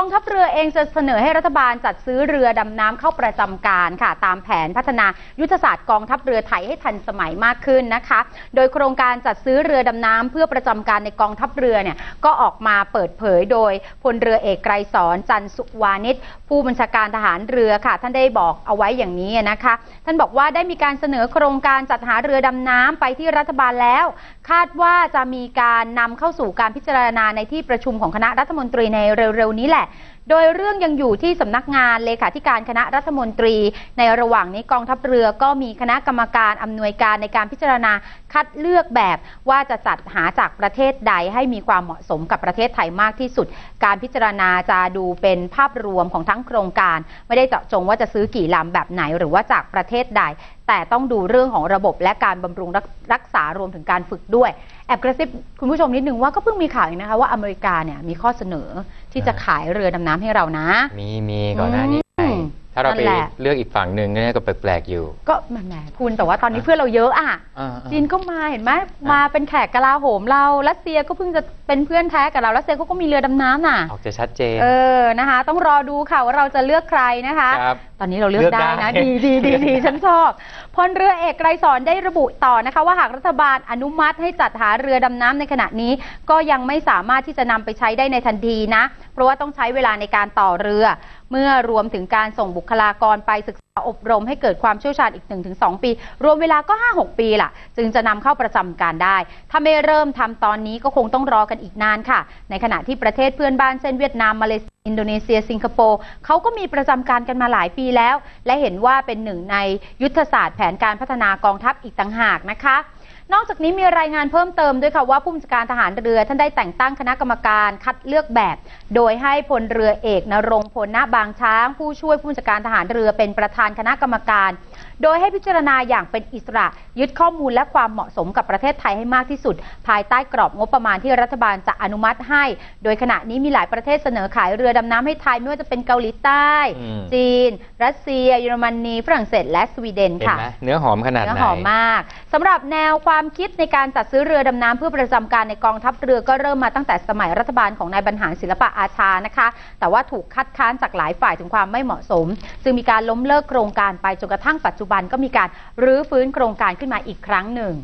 องทัพเรือเองจะเสนอให้รัฐบาลจัดซื้อเรือดำน้ำเข้าประจำการค่ะ ตามแผนพัฒนายุทธศาสตร์กองทัพเรือไทยให้ทันสมัยมากขึ้นนะคะ โดยโครงการจัดซื้อเรือดำน้ำเพื่อประจำการในกองทัพเรือเนี่ยก็ออกมาเปิดเผยโดยพลเรือเอกไกรสอนจันสุวานิชผู้บัญชาการทหารเรือค่ะ ท่านได้บอกเอาไว้อย่างนี้นะคะ ท่านบอกว่าได้มีการเสนอโครงการจัดหาเรือดำน้ำไปที่รัฐบาลแล้ว คาดว่าจะมีการนำเข้าสู่การพิจารณาในที่ประชุมของคณะรัฐมนตรีในเร็วๆนี้แหละโดยเรื่องยังอยู่ที่สำนักงานเลขาธิการคณะรัฐมนตรี ในระหว่างนี้กองทัพเรือก็มีคณะกรรมการอำนวยการในการพิจารณาคัดเลือกแบบว่าจะจัดหาจากประเทศใดให้มีความเหมาะสมกับประเทศไทยมากที่สุด การพิจารณาจะดูเป็นภาพรวมของทั้งโครงการ ไม่ได้เจาะจงว่าจะซื้อกี่ลำแบบไหนหรือว่าจากประเทศใด แต่ต้องดูเรื่องของระบบและการบำรุงรักรักษารวมถึงการฝึกด้วย แอบกระซิบคุณผู้ชมนิดนึงว่าก็เพิ่งมีข่าวเองนะคะว่าอเมริกาเนี่ยมีข้อเสนอที่จะขายเรือดำน้ำให้เรานะ มีมีก่อนหน้านี้อืมถ้าเราไปนั่นแหละเลือกอีกฝั่งหนึ่งเนี่ยก็แปลกๆอยู่ ก็แหมแหมคุณแต่ว่าตอนนี้เพื่อนเราเยอะอะอ่าๆจีนก็มาเห็นไหมมาเป็นแขกกลาโหมเรารัสเซียก็เพิ่งจะเป็นเพื่อนแท้กับเรารัสเซียเขาก็มีเรือดำน้ำน่ะออกจะชัดเจนเออนะคะ ต้องรอดูค่ะว่าเราจะเลือกใครนะคะครับ ตอนนี้เราเลือกเลือกได้ได้นะ ดีดีดีดีฉันชอบพลเรือเอกไกรสอนได้ระบุต่อนะคะว่าหากรัฐบาลอนุมัติให้จัดหาเรือดำน้ำในขณะนี้ ก็ยังไม่สามารถที่จะนำไปใช้ได้ในทันทีนะ เพราะว่าต้องใช้เวลาในการต่อเรือ เมื่อรวมถึงการส่งบุคลากรไปศึกษาอบรมให้เกิดความเชี่ยวชาญอีก 1-2 ปี รวมเวลาก็ 5-6 ปีล่ะ จึงจะนำเข้าประจำการได้ ถ้าไม่เริ่มทำตอนนี้ก็คงต้องรอกันอีกนานค่ะ ในขณะที่ประเทศเพื่อนบ้านเช่นเวียดนามมาเลเซียอินโดนีเซีย สิงคโปร์เขาก็มีประจำการกันมาหลายปีแล้ว และเห็นว่าเป็นหนึ่งในยุทธศาสตร์แผนการพัฒนากองทัพอีกต่างหากนะคะ นอกจากนี้มีรายงานเพิ่มเติมด้วยค่ะว่าผู้บัญชาการทหารเรือท่านได้แต่งตั้งคณะกรรมการคัดเลือกแบบ โดยให้พลเรือเอกนรงค์พลณบางช้าง ผู้ช่วยผู้บัญชาการทหารเรือเป็นประธานคณะกรรมการ โดยให้พิจารณาอย่างเป็นอิสระ ยึดข้อมูลและความเหมาะสมกับประเทศไทยให้มากที่สุด ภายใต้กรอบงบประมาณที่รัฐบาลจะอนุมัติให้ โดยขณะนี้มีหลายประเทศเสนอขายเรือดำน้ำให้ไทยไม่ว่าจะเป็นเกาหลีใต้อืมจีน รัสเซีย เยอรมนีฝรั่งเศสและสวีเดนเห็นค่ะไหมเนื้อหอมขนาดไหนเนื้อหอมมากสำหรับแนวความคิดในการจัดซื้อเรือดำน้ำเพื่อประจำการในกองทัพเรือก็เริ่มมาตั้งแต่สมัยรัฐบาลของนายบรรหารศิลปะอาชานะคะ แต่ว่าถูกคัดค้านจากหลายฝ่ายถึงความไม่เหมาะสม จึงมีการล้มเลิกโครงการไปจนกระทั่งปัจจุบันก็มีการรื้อฟื้นโครงการขึ้นมาอีกครั้งหนึ่ง